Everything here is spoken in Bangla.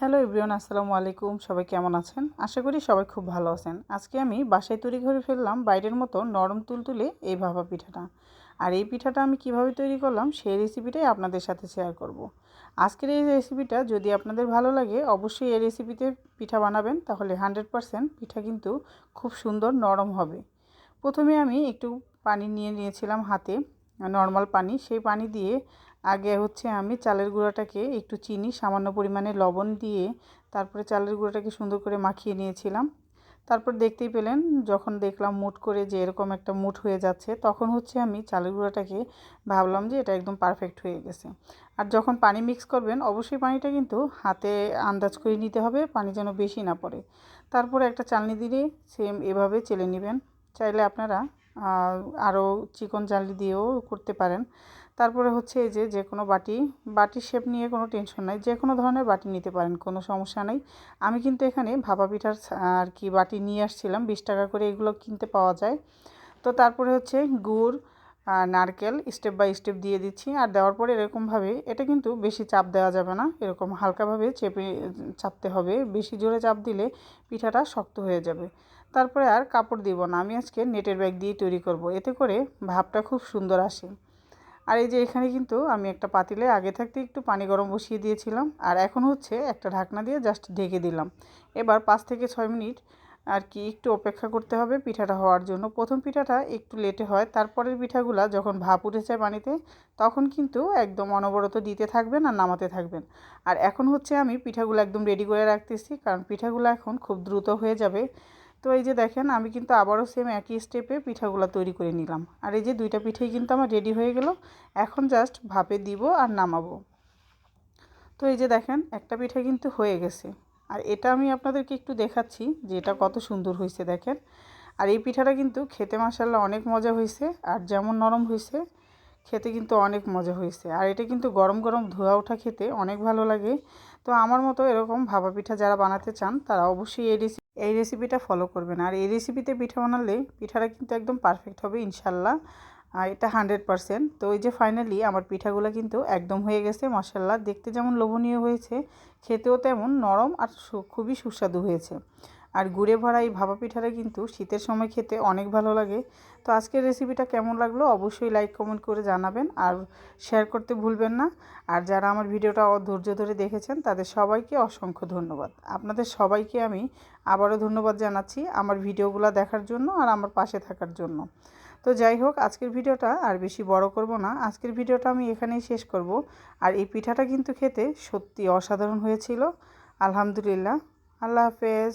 হ্যালো ইব্রিয়ান আসসালামু আলাইকুম। সবাই কেমন আছেন? আশা করি সবাই খুব ভালো আছেন। আজকে আমি বাসায় তৈরি করে ফেললাম বাইরের মতো নরম তুলতুলে এই ভাপা পিঠাটা। আর এই পিঠাটা আমি কীভাবে তৈরি করলাম সেই রেসিপিটাই আপনাদের সাথে শেয়ার করব। আজকের এই রেসিপিটা যদি আপনাদের ভালো লাগে, অবশ্যই এই রেসিপিতে পিঠা বানাবেন, তাহলে হান্ড্রেড পারসেন্ট পিঠা কিন্তু খুব সুন্দর নরম হবে। প্রথমে আমি একটু পানি নিয়ে নিয়েছিলাম হাতে নর্মাল পানি। সেই পানি দিয়ে আগে হচ্ছে আমি চালের গুঁড়াটাকে একটু চিনি, সামান্য পরিমাণে লবণ দিয়ে তারপরে চালের গুঁড়োটাকে সুন্দর করে মাখিয়ে নিয়েছিলাম। তারপর দেখতেই পেলেন, যখন দেখলাম মুট করে যে এরকম একটা মুট হয়ে যাচ্ছে, তখন হচ্ছে আমি চালের গুঁড়াটাকে ভাবলাম যে এটা একদম পারফেক্ট হয়ে গেছে। আর যখন পানি মিক্স করবেন, অবশ্যই পানিটা কিন্তু হাতে আন্দাজ করে নিতে হবে, পানি যেন বেশি না পড়ে। তারপরে একটা চালনি দিয়ে সেম এভাবে চেলে নেবেন। চাইলে আপনারা আরও চিকন জালি দিয়েও করতে পারেন। তারপরে হচ্ছে এই যে যে কোনো বাটি, বাটির শেপ নিয়ে কোনো টেনশন নাই। যে কোনো ধরনের বাটি নিতে পারেন, কোনো সমস্যা নেই। আমি কিন্তু এখানে ভাপা পিঠার আর কি বাটি নিয়ে আসছিলাম, বিশ টাকা করে এগুলো কিনতে পাওয়া যায়। তো তারপরে হচ্ছে গুড় নারকেল স্টেপ বাই স্টেপ দিয়ে দিচ্ছি। আর দেওয়ার পরে এরকমভাবে, এটা কিন্তু বেশি চাপ দেওয়া যাবে না। এরকম হালকাভাবে চেপে, চাপতে হবে। বেশি জোরে চাপ দিলে পিঠাটা শক্ত হয়ে যাবে। তারপরে আর কাপড় দিব না, আমি আজকে নেটের ব্যাগ দিয়ে তৈরি করব, এতে করে ভাবটা খুব সুন্দর আসে। আর এই যে এখানে কিন্তু আমি একটা পাতিলে আগে থাকতে একটু পানি গরম বসিয়ে দিয়েছিলাম, আর এখন হচ্ছে একটা ঢাকনা দিয়ে জাস্ট ঢেকে দিলাম। এবার পাঁচ থেকে ছয় মিনিট আর কি একটু অপেক্ষা করতে হবে পিঠাটা হওয়ার জন্য। প্রথম পিঠাটা একটু লেটে হয়, তারপরের পিঠাগুলা যখন ভাপ উঠে যায় পানিতে, তখন কিন্তু একদম অনবরত দিতে থাকবেন আর নামাতে থাকবেন। আর এখন হচ্ছে আমি পিঠাগুলো একদম রেডি করে রাখতেছি, কারণ পিঠাগুলো এখন খুব দ্রুত হয়ে যাবে। তো এই যে দেখেন, আমি কিন্তু আবারও সেম একই স্টেপে পিঠাগুলো তৈরি করে নিলাম। আর এই যে দুইটা পিঠেই কিন্তু আমার রেডি হয়ে গেল। এখন জাস্ট ভাপে দিব আর নামাবো। তো এই যে দেখেন, একটা পিঠা কিন্তু হয়ে গেছে। আর এটা আমি আপনাদেরকে একটু দেখাচ্ছি যে এটা কত সুন্দর হয়েছে দেখেন। আর এই পিঠাটা কিন্তু খেতে মাসাল্লা অনেক মজা হয়েছে। আর যেমন নরম হয়েছে খেতে কিন্তু অনেক মজা হয়েছে। আর এটা কিন্তু গরম গরম ধোয়া ওঠা খেতে অনেক ভালো লাগে। তো আমার মতো এরকম ভাপা পিঠা যারা বানাতে চান, তারা অবশ্যই এই রেসিপি এই রেসিপিটা ফলো করবেন। আর এই রেসিপিতে পিঠা বানালে পিঠাটা কিন্তু একদম পারফেক্ট হবে ইনশাল্লাহ আর এটা হান্ড্রেড পারসেন্ট তো ওই যে ফাইনালি আমার পিঠাগুলো কিন্তু একদম হয়ে গেছে মশাল্লা দেখতে যেমন লোভনীয় হয়েছে, খেতেও তেমন নরম আর খুবই সুস্বাদু হয়েছে। আর গুড়ে ভরা এই ভাপা পিঠাটা কিন্তু শীতের সময় খেতে অনেক ভালো লাগে। তো আজকের রেসিপিটা কেমন লাগল অবশ্যই লাইক কমেন্ট করে জানাবেন আর শেয়ার করতে ভুলবেন না। আর যারা আমার ভিডিওটা ধৈর্য ধরে দেখেছেন, তাদের সবাইকে অসংখ্য ধন্যবাদ। আপনাদের সবাইকে আমি আবারও ধন্যবাদ জানাচ্ছি আমার ভিডিওগুলো দেখার জন্য আর আমার পাশে থাকার জন্য। তো যাই হোক, আজকের ভিডিওটা আর বেশি বড় করব না। আজকের ভিডিওটা আমি এখানেই শেষ করব। আর এই পিঠাটা কিন্তু খেতে সত্যি অসাধারণ হয়েছিল। আলহামদুলিল্লাহ। আল্লাহ হাফেজ।